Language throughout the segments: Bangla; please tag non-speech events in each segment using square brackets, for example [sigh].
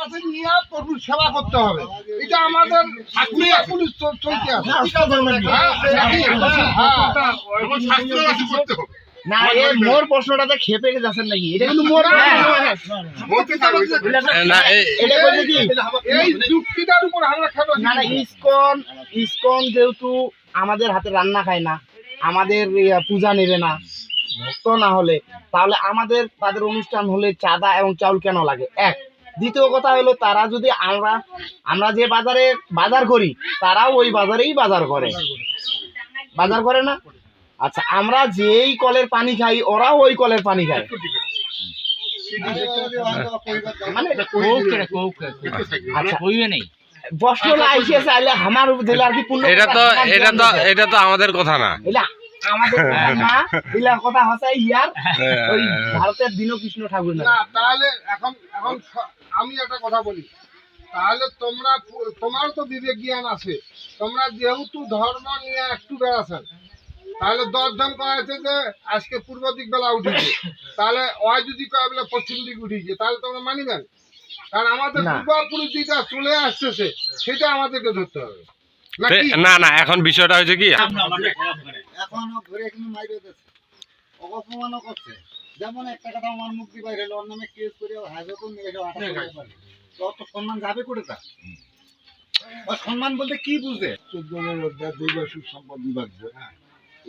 কাছে নিয়ে প্রভুর সেবা করতে হবে এটা আমাদের পুলিশ চলতে আছে হ্যাঁ, নাকি? হ্যাঁ। এখন স্বাস্থ্যবাসী করতে হবে না মোর প্রশ্নটাতে খেপে যাচ্ছেন নাকি এটা কিন্তু মোর না এটা বলছে কি এই যুক্তিটার উপর আমরা খেলো না না ইসকন ইসকন যেহেতু আমাদের হাতে রান্না খায় না আমাদের ইয়া, পূজা নেবে না ভক্ত না হলে তাহলে আমাদের তাদের অনুষ্ঠান হলে চাঁদা এবং চাউল কেন লাগে এক দ্বিতীয় কথা হলো তারা যদি আমরা আমরা যে বাজারে বাজার করি তারাও ওই বাজারেই বাজার করে। বাজার করে না? আচ্ছা আমরা যেই কলের পানি খাই ওরাও ওই কলের পানি খায়। বসল আইসে চাইলে আমার জেলার এটা তো এটা তো এটা তো আমাদের কথা না। আমাদের [laughs] কথা হসাই ইয়ার ওই ভারতের দীনকৃষ্ণ ঠাকুর না তাহলে এখন এখন আমি একটা কথা বলি। তাহলে তোমরা তোমার তো বিবেক জ্ঞান আছে। তোমরা যেহেতু ধর্ম নিয়ে একটু বেড়াছেন তাহলে দশজন কয়েছে যে আজকে পূর্ব দিক বেলা উঠেছে। তাহলে ওই যদি কয় বলে পশ্চিম দিক উঠেছে তাহলে তোমরা মানিবেন? কারণ আমাদের না। পূর্বাপুরুষ যেটা চলে আসতেছে সেটা আমাদেরকে ধরতে হবে। না না এখন বিষয়টা হয়েছে কি? এখনও ঘুরে কিন্তু মাইরে অপমানও করছে? যেমন একটা কথা আমার মুক্তি বাইরে হলো ওর নামে কেস করে হাজতও নিয়ে করতে তো অত সম্মান যাবে করে তা? সম্মান বলতে কি বুঝে? চোদ্দ দুই অসুখ সম্পদ বিভাগ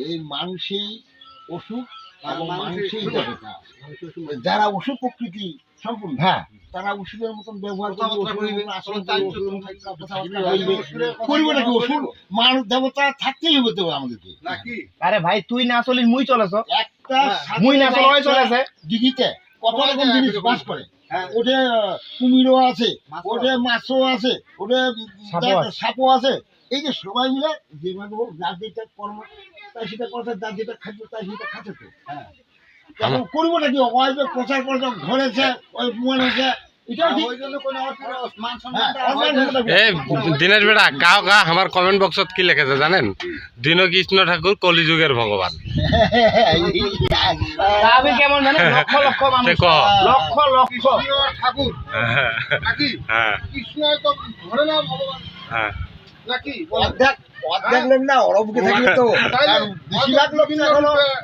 এই মানুষই অসুখ যারা অসুখ প্রকৃতি সম্পূর্ণ হ্যাঁ। তারা ওষুধের মতন ব্যবহার করবে নাকি ওষুধ মানুষ দেবতা থাকতেই হবে তো আমাদেরকে। আরে ভাই তুই না চলিস মুই চলেছ একটা মুই না চলে ওই চলেছে দিঘিতে কত রকম জিনিস বাস করে হ্যাঁ। কুমিরও আছে মাছও আছে ওঠে সাপও আছে। এই যে সবাই মিলে যেভাবে হোক যার কর্ম তাই সেটা করছে যার যেটা খাদ্য তাই সেটা খাচ্ছে তো হ্যাঁ। করব নাকি প্রচার ধরেছে ওই মনেছে হ্যাঁ, দিনের বেড়া কাও কা আমার কমেন্ট বক্সত কি লিখেছে জানেন? দীনকৃষ্ণ ঠাকুর কলিযুগের ভগবান। তা আমি কেমন জানি লক্ষ লক্ষ মানুষ। সে ক। লক্ষ লক্ষ। কৃষ্ণ ঠাকুর। নাকি? হ্যাঁ। কৃষ্ণ তো ধরে না ভগবান। হ্যাঁ।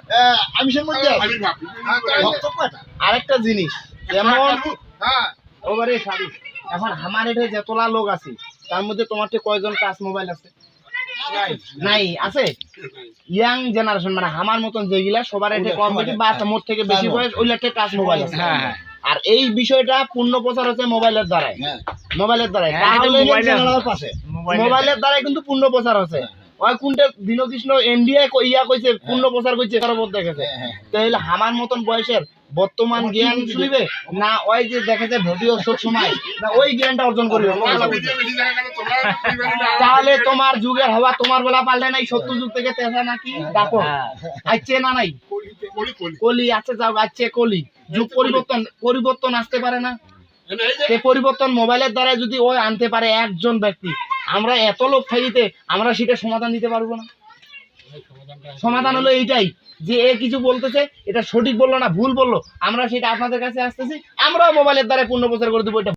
হ্যাঁ? আরেকটা জিনিস যেমন হ্যাঁ। ওবারে সারি এখন আমার এটা যতলা লোক আছে তার মধ্যে তোমার কয়জন টাচ মোবাইল আছে? নাই। আছে? ইয়াং জেনারেশন মানে আমার মতন যেগুলা সবার এটা কম বা মোট থেকে বেশি বয়স ওই লাগে টাচ মোবাইল আছে। আর এই বিষয়টা পূর্ণ প্রচার হচ্ছে মোবাইলের দ্বারাই হ্যাঁ। মোবাইলের দ্বারাই মোবাইলের দ্বারাই কিন্তু পূর্ণ প্রচার হচ্ছে। ওই কোনটা দীনকৃষ্ণ ইন্ডিয়া ইয়া কইছে পূর্ণ প্রচার কইছে কারও দেখেছে। হ্যাঁ, হ্যাঁ। তাহলে আমার মতন বয়সের বর্তমান জ্ঞান শুনিবে? না ওই যে দেখেছে ভিডিও সব সময় না ওই জ্ঞানটা অর্জন করবে ভিডিও বেশি দেখা গেল তোমরা তাহলে যুগের হওয়া তোমার বেলা পাল্টে নাই সত্য যুগ থেকে তেসা নাকি ডাকো আইছে না নাই? কলি আছে যাও আছে কলি। যুগ পরিবর্তন পরিবর্তন আসতে পারে না। এই পরিবর্তন মোবাইলের দ্বারা যদি ওই আনতে পারে একজন ব্যক্তি আমরা এত লোক থাকিতে আমরা সেটা সমাধান দিতে পারব না। সমাধান হলো এইটাই, যে এ কিছু বলতেছে, এটা সঠিক বলল না, ভুল বলল, আমরা সেটা আপনাদের কাছে আসতেছি, আমরাও মোবাইলের দ্বারা পূর্ণ প্রচার করে দেবো, এটা